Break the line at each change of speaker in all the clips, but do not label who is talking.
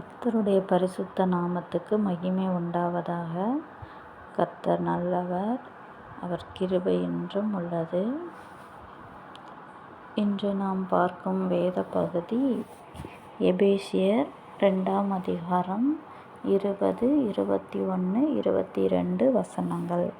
கர்த்தருடைய பரிசுத்த நாமத்துக்கு மகிமை உண்டாவதாக. கர்த்தர் நல்லவர் அவர் கிருபை என்றும் உள்ளது. இன்று நாம் பார்க்கும் வேத பகுதி எபேசியர் ரெண்டாம் அதிகாரம் இருபது இருபத்தி ஒன்று இருபத்தி ரெண்டு வசனங்கள்.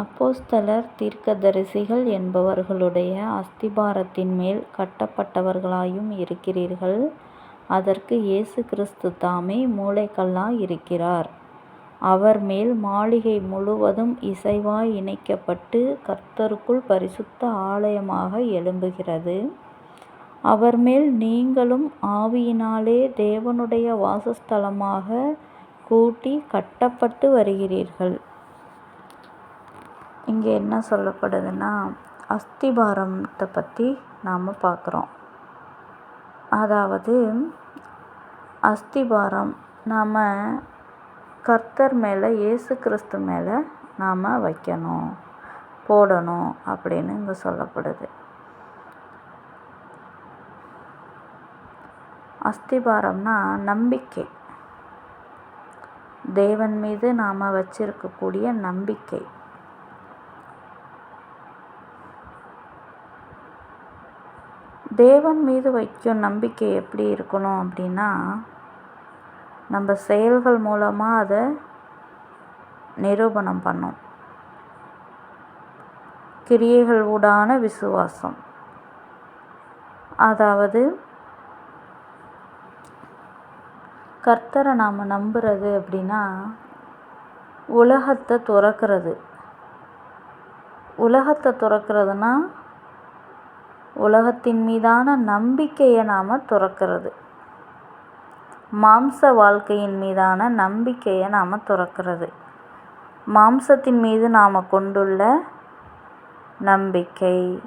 அப்போஸ்தலர் தீர்க்கதரிசிகள் என்பவர்களுடைய அஸ்திபாரத்தின் மேல் கட்டப்பட்டவர்களாயும் இருக்கிறீர்கள். அதற்கு இயேசு கிறிஸ்து தாமே மூளைக்கல்லாய் இருக்கிறார். அவர் மேல் மாளிகை முழுவதும் இசைவாய் இணைக்கப்பட்டு கர்த்தருக்குள் பரிசுத்த ஆலயமாக எழும்புகிறது. அவர் மேல் நீங்களும் ஆவியினாலே தேவனுடைய வாசஸ்தலமாக கூட்டி கட்டப்பட்டு வருகிறீர்கள். இங்கே என்ன சொல்லப்படுதுன்னா அஸ்திபாரத்தை பற்றி நாம் பார்க்குறோம். அதாவது அஸ்திபாரம் நாம் கர்த்தர் மேலே இயேசு கிறிஸ்து மேலே நாம் வைக்கணும் போடணும் அப்படின்னு இங்கே சொல்லப்படுது. அஸ்திபாரம்னா நம்பிக்கை. தேவன் மீது நாம் வச்சிருக்கக்கூடிய நம்பிக்கை. தேவன் மீது வைக்கும் நம்பிக்கை எப்படி இருக்கணும் அப்படின்னா நம்ம செயல்கள் மூலமாக அதை நிரூபணம் பண்ணும். கிரியைகள் ஊடான விசுவாசம். அதாவது கர்த்தரை நாம் நம்புறது அப்படின்னா உலகத்தை துறக்கிறது. உலகத்தை துறக்கிறதுனா உலகத்தின் மீதான நம்பிக்கையை நாம் துறக்கிறது. மாம்ச வாழ்க்கையின் மீதான நம்பிக்கையை நாம் துறக்கிறது. மாம்சத்தின் மீது நாம் கொண்டுள்ள நம்பிக்கை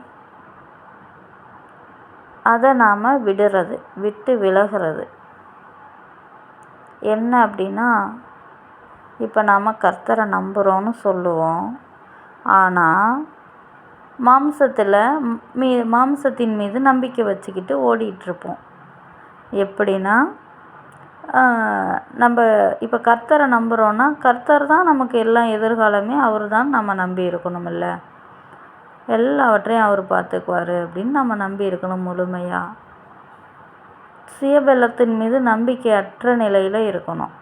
அதை நாம் விடுறது விட்டு விலகிறது. என்ன அப்படின்னா இப்போ நாம் கர்த்தரை நம்புகிறோன்னு சொல்லுவோம். ஆனால் மாம்சத்தில் மீ மாம்சத்தின் மீது நம்பிக்கை வச்சுக்கிட்டு ஓடிகிட்ருப்போம் எப்படின்னா நம்ம இப்போ கர்த்தரை நம்புகிறோன்னா கர்த்தர் தான் நமக்கு எல்லாம் எதிர்காலமே அவர் தான் நம்ம நம்பி இருக்கணுமில்ல. எல்லாவற்றையும் அவர் பார்த்துக்குவார் அப்படின்னு நம்ம நம்பி இருக்கணும் முழுமையாக சுயபலத்தின் மீது நம்பிக்கையற்ற நிலையில் இருக்கணும்.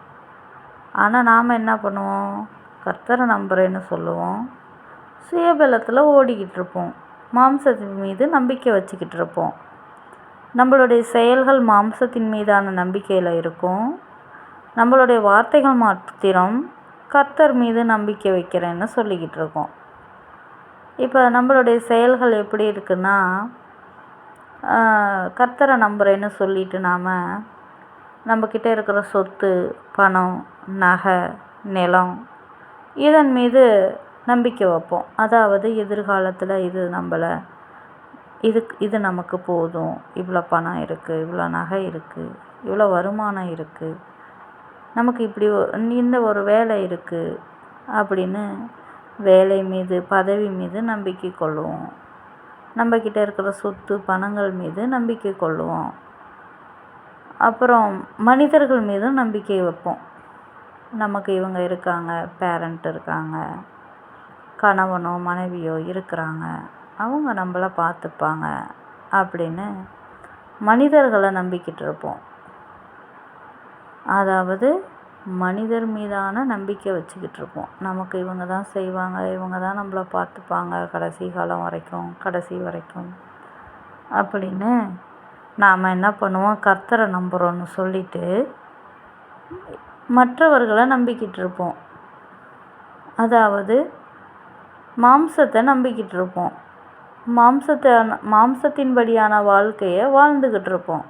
ஆனால் நாம் என்ன பண்ணுவோம்? கர்த்தரை நம்புகிறேன்னு சொல்லுவோம். சுயபலத்தில் ஓடிக்கிட்டு இருப்போம் மாம்சத்தின் மீது நம்பிக்கை வச்சுக்கிட்டு இருப்போம் நம்மளுடைய செயல்கள் மாம்சத்தின் மீதான நம்பிக்கையில் இருக்கும். நம்மளுடைய வார்த்தைகள் மாத்திரம் கர்த்தர் மீது நம்பிக்கை வைக்கிறேன்னு சொல்லிக்கிட்டு இருக்கோம் இப்போ நம்மளுடைய செயல்கள் எப்படி இருக்குன்னா கர்த்தரை நம்புகிறேன்னு சொல்லிட்டு நாம் நம்மக்கிட்ட இருக்கிற சொத்து பணம் நகை நிலம் இதன் மீது நம்பிக்கை வைப்போம். அதாவது எதிர்காலத்தில் இது நம்மள இதுக்கு இது நமக்கு போதும். இவ்வளோ பணம் இருக்குது இவ்வளோ நகை இருக்குது இவ்வளோ வருமானம் இருக்குது நமக்கு இப்படி இந்த ஒரு வேலை இருக்குது அப்படின்னு வேலை மீது பதவி மீது நம்பிக்கை கொள்ளுவோம் நம்மக்கிட்ட இருக்கிற சொத்து பணங்கள் மீது நம்பிக்கை கொள்ளுவோம் அப்புறம் மனிதர்கள் மீதும் நம்பிக்கை வைப்போம். நமக்கு இவங்க இருக்காங்க பேரண்ட் இருக்காங்க. கணவனோ மனைவியோ இருக்கிறாங்க. அவங்க நம்மள பார்த்துப்பாங்க அப்படின்னு மனிதர்களை நம்பிக்கிட்டு இருப்போம். அதாவது மனிதர் மீதான நம்பிக்கை வச்சுக்கிட்டு இருப்போம். நமக்கு இவங்க தான் செய்வாங்க இவங்க தான் நம்மள பார்த்துப்பாங்க கடைசி காலம் வரைக்கும் கடைசி வரைக்கும் அப்படின்னு நாம் என்ன பண்ணுவோம்? கர்த்தரை நம்புகிறோன்னு சொல்லிட்டு மற்றவர்களை நம்பிக்கிட்டு இருப்போம். அதாவது மாம்சத்தை நம்பிக்கிட்டு இருப்போம் மாம்சத்தை மாம்சத்தின்படியான வாழ்க்கையை வாழ்ந்துக்கிட்டு இருப்போம்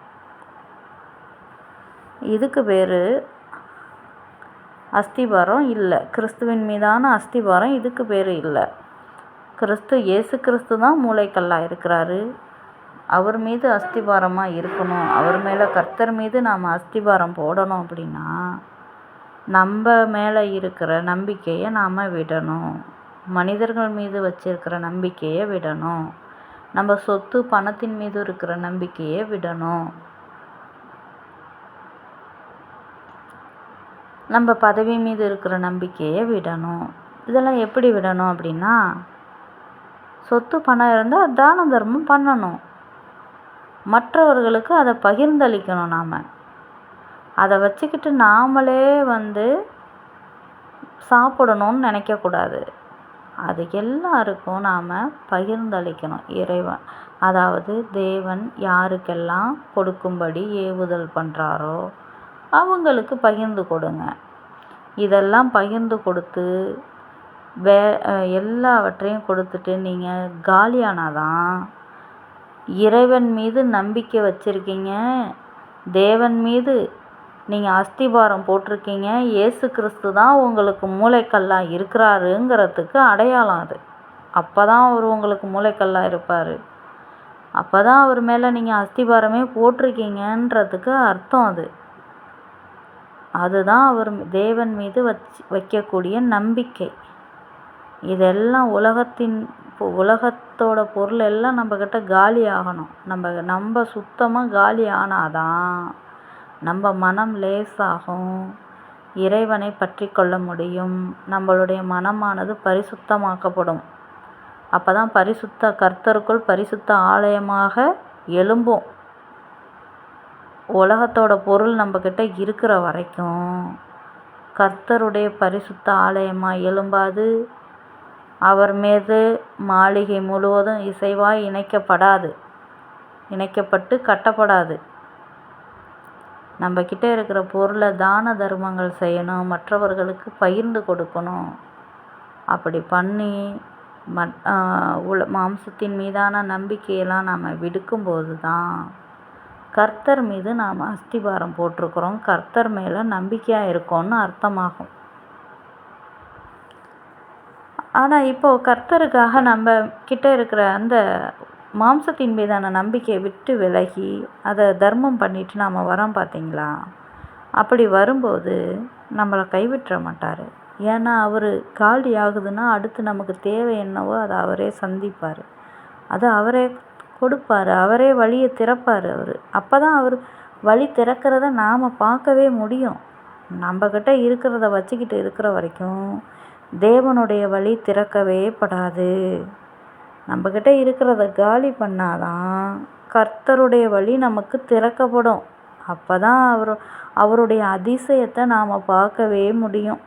இதுக்கு பேர் அஸ்திபாரம் இல்லை. கிறிஸ்துவின் மீதான அஸ்திபாரம் இதுக்கு பேர் இல்லை. கிறிஸ்து இயேசு கிறிஸ்து தான் மூளைக்கல்லாக இருக்கிறாரு. அவர் மீது அஸ்திபாரமாக இருக்கணும். அவர் மேலே கர்த்தர் மீது நாம் அஸ்திபாரம் போடணும் அப்படின்னா நம்ம மேலே இருக்கிற நம்பிக்கையை நாம் விடணும். மனிதர்கள் மீது வச்சிருக்கிற நம்பிக்கையை விடணும். நம்ம சொத்து பணத்தின் மீது இருக்கிற நம்பிக்கையை விடணும். நம்ம பதவி மீது இருக்கிற நம்பிக்கையை விடணும். இதெல்லாம் எப்படி விடணும் அப்படின்னா சொத்து பணம் இருந்தால் தான தர்மம் பண்ணணும். மற்றவர்களுக்கு அதை பகிர்ந்தளிக்கணும் நாம். அதை வச்சுக்கிட்டு நாமளே வந்து சாப்பிடணும்னு நினைக்கக்கூடாது. அது எல்லாருக்கும் நாம் பகிர்ந்தளிக்கணும் இறைவன். அதாவது தேவன் யாருக்கெல்லாம் கொடுக்கும்படி ஏவுதல் பண்ணுறாரோ அவங்களுக்கு பகிர்ந்து கொடுங்க. இதெல்லாம் பகிர்ந்து கொடுத்து வே எல்லாவற்றையும் கொடுத்துட்டு நீங்கள் காலியானாதான் இறைவன் மீது நம்பிக்கை வச்சுருக்கீங்க தேவன் மீது நீங்கள் அஸ்திபாரம் போட்டிருக்கீங்க. இயேசு கிறிஸ்து தான் உங்களுக்கு மூளைக்கல்லாக இருக்கிறாருங்கிறதுக்கு அடையாளம் அது. அப்போ தான் அவர் உங்களுக்கு மூளைக்கல்லாக இருப்பார். அப்போ தான் அவர் மேலே நீங்கள் அஸ்திபாரமே போட்டிருக்கீங்கன்றதுக்கு அர்த்தம் அது. அதுதான் அவர் தேவன் மீது வச்சு வைக்கக்கூடிய நம்பிக்கை. இதெல்லாம் உலகத்தின் உலகத்தோட பொருள் எல்லாம் நம்மக்கிட்ட காலி ஆகணும். நம்ம நம்ம சுத்தமாக காலி ஆனாதான் நம்ம மனம் லேசாகும். இறைவனை பற்றி கொள்ள முடியும். நம்மளுடைய மனமானது பரிசுத்தமாக்கப்படும். அப்போ தான் பரிசுத்த கர்த்தருக்குள் பரிசுத்த ஆலயமாக எழும்பும். உலகத்தோட பொருள் நம்மக்கிட்ட இருக்கிற வரைக்கும் கர்த்தருடைய பரிசுத்த ஆலயமாக எழும்பாது. அவர் மீது மாளிகை முழுவதும் இசைவாய் இணைக்கப்படாது. இணைக்கப்பட்டு கட்டப்படாது. நம்மக்கிட்ட இருக்கிற பொருளை தான தர்மங்கள் செய்யணும் மற்றவர்களுக்கு பகிர்ந்து கொடுக்கணும். அப்படி பண்ணி மட் உல மாம்சத்தின் மீதான நம்பிக்கையெல்லாம் நாம் விடுக்கும்போது தான் கர்த்தர் மீது நாம் அஸ்திபாரம் போட்டிருக்கிறோம். கர்த்தர் மேலே நம்பிக்கையாக இருக்கோம்னு அர்த்தமாகும். ஆனால் இப்போது கர்த்தருக்காக நம்ம கிட்ட இருக்கிற அந்த மாம்சத்தின் மீதான நம்பிக்கையை விட்டு விலகி அதை தர்மம் பண்ணிட்டு நாம் வரோம் பார்த்தீங்களா? அப்படி வரும்போது நம்மளை கைவிட்டுற மாட்டார். ஏன்னா அவர் காலி ஆகுதுன்னா அடுத்து நமக்கு தேவை என்னவோ அதை அவரே சந்திப்பார். அதை அவரே கொடுப்பார். அவரே வழியை திறப்பார் அவர். அப்போ தான் அவர் வழி திறக்கிறத நாம் பார்க்கவே முடியும். நம்மக்கிட்ட இருக்கிறத வச்சுக்கிட்டு இருக்கிற வரைக்கும் தேவனுடைய வழி திறக்கவே படாது. நம்மக்கிட்ட இருக்கிறத காலி பண்ணாதான் கர்த்தருடைய வழி நமக்கு திறக்கப்படும். அப்போ தான் அவர் அவருடைய அதிசயத்தை நாம் பார்க்கவே முடியும்.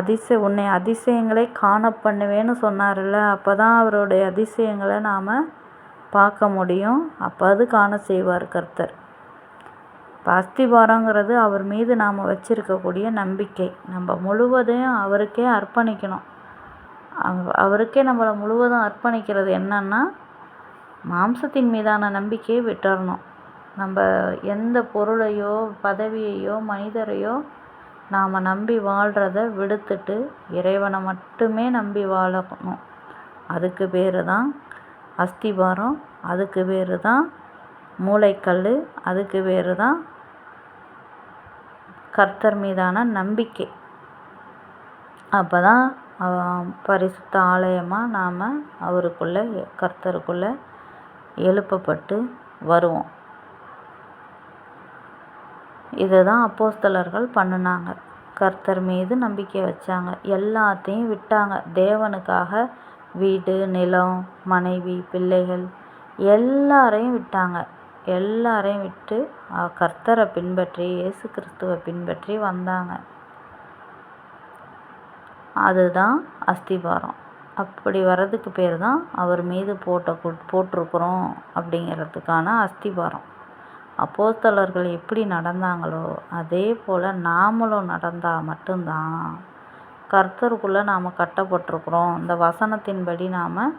அதிசய உன்னை அதிசயங்களை காண பண்ணுவேன்னு சொன்னார்ல அப்போ தான் அவருடைய அதிசயங்களை நாம் பார்க்க முடியும். அப்போ அது காண செய்வார் கர்த்தர். இப்போ அஸ்திபாரங்கிறது அவர் மீது நாம் வச்சுருக்கக்கூடிய நம்பிக்கை. நம்ம முழுவதையும் அவருக்கே அர்ப்பணிக்கணும். அவருக்கே நம்மளை முழுவதும் அர்ப்பணிக்கிறது என்னன்னா மாம்சத்தின் மீதான நம்பிக்கையை விட்டுறணும். நம்ம எந்த பொருளையோ பதவியையோ மனிதரையோ நாம் நம்பி வாழ்கிறத விடுத்துட்டு இறைவனை மட்டுமே நம்பி வாழணும். அதுக்கு பேர் தான் அஸ்திபாரம் அதுக்கு பேர் தான் மூளைக்கல் அதுக்கு பேர் தான் கர்த்தர் மீதான நம்பிக்கை. அப்போ தான் பரிசுத்த ஆலயமாக நாம் அவருக்குள்ளே கர்த்தருக்குள்ளே எழுப்பப்பட்டு வருவோம். இதை தான் அப்போஸ்தலர்கள் பண்ணினாங்க. கர்த்தர் மீது நம்பிக்கை வச்சாங்க. எல்லாத்தையும் விட்டாங்க. தேவனுக்காக வீடு நிலம் மனைவி பிள்ளைகள் எல்லாரையும் விட்டாங்க. எல்லாரையும் விட்டு கர்த்தரை பின்பற்றி இயேசு கிறிஸ்துவை பின்பற்றி வந்தாங்க. அதுதான் அஸ்திபாரம் அப்படி வர்றதுக்கு பேர் தான் அவர் மீது போட்ட போட்டிருக்குறோம் அப்படிங்கிறதுக்கான அஸ்திபாரம் அப்போஸ்தலர்கள் எப்படி நடந்தாங்களோ அதே போல் நாமளும் நடந்தால் மட்டும்தான் கர்த்தருக்குள்ளே நாம் கட்டப்பட்டிருக்குறோம். இந்த வசனத்தின்படி நாம்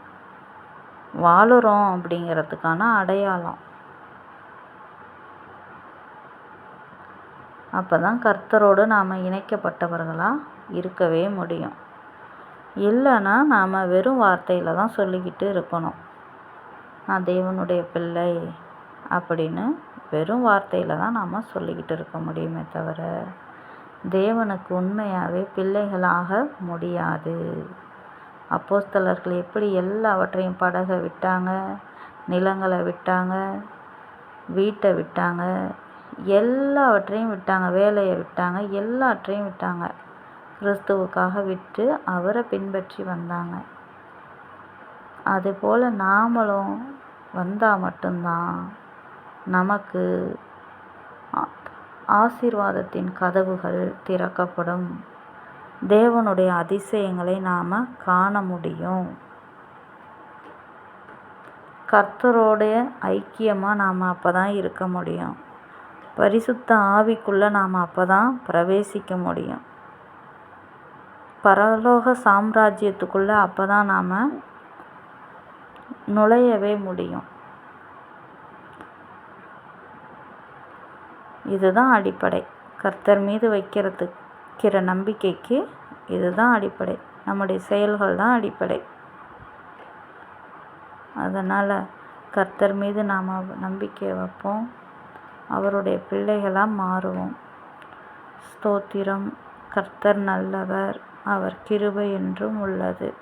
வாழுறோம் அப்படிங்கிறதுக்கான அடையாளம். அப்போ தான் கர்த்தரோடு நாம் இணைக்கப்பட்டவர்களாக இருக்கவே முடியும். இல்லைன்னா நாம் வெறும் வார்த்தையில் தான் சொல்லிக்கிட்டு இருக்கணும். நான் தேவனுடைய பிள்ளை அப்படின்னு வெறும் வார்த்தையில் தான் நாம் சொல்லிக்கிட்டு இருக்க முடியுமே தவிர தேவனுக்கு உண்மையாகவே பிள்ளைகளாக முடியாது. அப்போஸ்தலர்கள் எப்படி எல்லாவற்றையும் படகை விட்டாங்க நிலங்களை விட்டாங்க வீட்டை விட்டாங்க எல்லாவற்றையும் விட்டாங்க வேலையை விட்டாங்க எல்லாற்றையும் விட்டாங்க. கிறிஸ்துவுக்காக விட்டு அவரை பின்பற்றி வந்தாங்க. அதுபோல் நாமளும் வந்தால் மட்டும்தான் நமக்கு ஆசீர்வாதத்தின் கதவுகள் திறக்கப்படும். தேவனுடைய அதிசயங்களை நாம் காண முடியும். கர்த்தரோடைய ஐக்கியமாக நாம் அப்போ தான் இருக்க முடியும். பரிசுத்த ஆவிக்குள்ளே நாம் அப்போ தான் பிரவேசிக்க முடியும். பரலோக சாம்ராஜ்யத்துக்குள்ளே அப்போ தான் நாம் நுழையவே முடியும். இதுதான் அடிப்படை. கர்த்தர் மீது வைக்கிறதுக்கிற நம்பிக்கைக்கு இதுதான் அடிப்படை. நம்முடைய செயல்கள் தான் அடிப்படை. அதனால் கர்த்தர் மீது நாம் நம்பிக்கை வைப்போம். அவருடைய பிள்ளைகளாக மாறுவோம். ஸ்தோத்திரம். கர்த்தர் நல்லவர். அவர் கிருபை என்றும் உள்ளது.